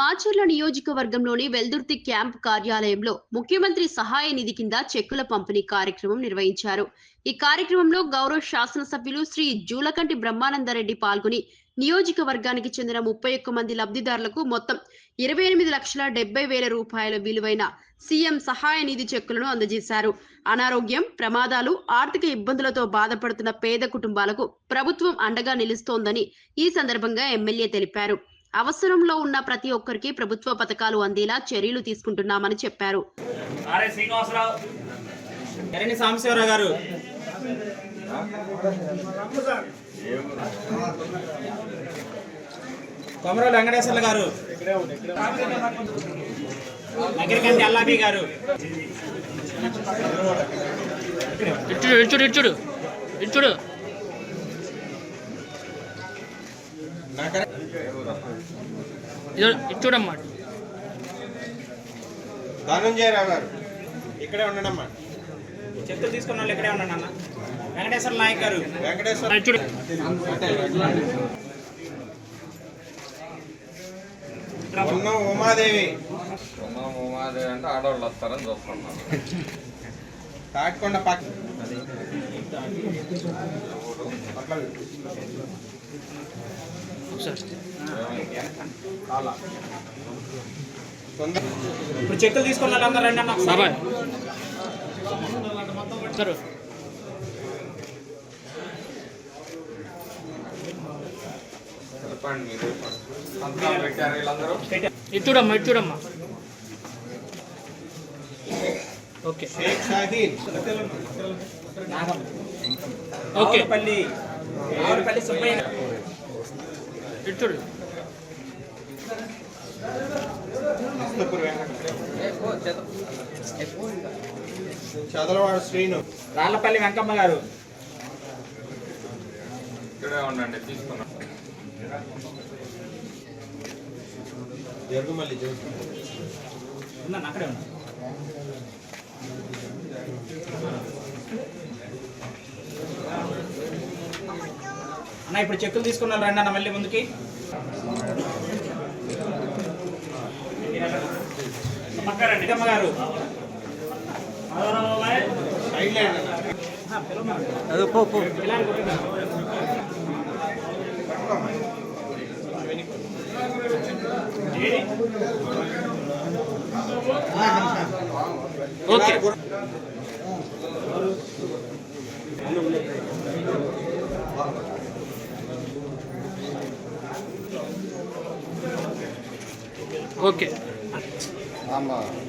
మాచర్ల నియోజకవర్గంలోని వెల్దుర్తి క్యాంప్ కార్యాలయంలో ముఖ్యమంత్రి సహాయ నిధి కింద చెక్కుల పంపిణీ కార్యక్రమం నిర్వహించారు. ఈ కార్యక్రమంలో గౌరవ శాసనసభ్యులు శ్రీ జూలకంటి బ్రహ్మానందరెడ్డి పాల్గొని నియోజకవర్గానికి చెందిన ముప్పై ఒక్క మంది లబ్ధిదారులకు మొత్తం ఇరవై ఎనిమిది లక్షల డెబ్బై వేల రూపాయల విలువైన సీఎం సహాయ నిధి చెక్కులను అందజేశారు. అనారోగ్యం ప్రమాదాలు ఆర్థిక ఇబ్బందులతో బాధపడుతున్న పేద కుటుంబాలకు ప్రభుత్వం అండగా నిలుస్తోందని ఈ సందర్భంగా ఎమ్మెల్యే తెలిపారు. అవసరంలో ఉన్న ప్రతి ఒక్కరికి ప్రభుత్వ పథకాలు అందేలా చర్యలు తీసుకుంటున్నామని చెప్పారు. ఆర్ఏ శ్రీనివాసరావు ఎరణి సాంబశివరావు గారు. కొమరవెల్లి వెంకటేశ్వర్లు గారు. నగరికంటి అల్లాబీ గారు. ఇచ్చుడు ఇచ్చుడు ఇచ్చుడు ఇచ్చుడు ఇదో ఇచ్చుడమ్మా ధనంజయరావు గారు ఇక్కడే ఉండడమ్మా. చెక్కులు తీసుకున్న వాళ్ళు ఇక్కడే ఉన్నాను అన్న వెంకటేశ్వర నాయక్ గారు. వెంకటేశ్వర ఉన్న ఉమాదేవి. ఉమాదేవి అంటే ఆడవాళ్ళు వస్తారని చూస్తున్నాం తాటికొండ పక్క ఇప్పుడు చెక్కులు తీసుకున్న వాళ్ళందరూ రండి అన్న. ఒకసారి. సరే. ఇచ్చుడమ్మా ఇచ్చుడమ్మా ఓకే. ఓకే. ఆవులపల్లి సుబ్బయ్య చదలవాడు శ్రీను. రాళ్ళపల్లి వెంకమ్మ గారు. ఇక్కడే ఉండండి తీసుకున్నాం. జరుగుమల్లి ఉన్నాను అక్కడే ఉన్నా అన్న ఇప్పుడు చెక్కులు తీసుకున్న వాళ్ళు రండి అన్న మళ్ళీ ముందుకి. ఓకే. ఓకే ఆమా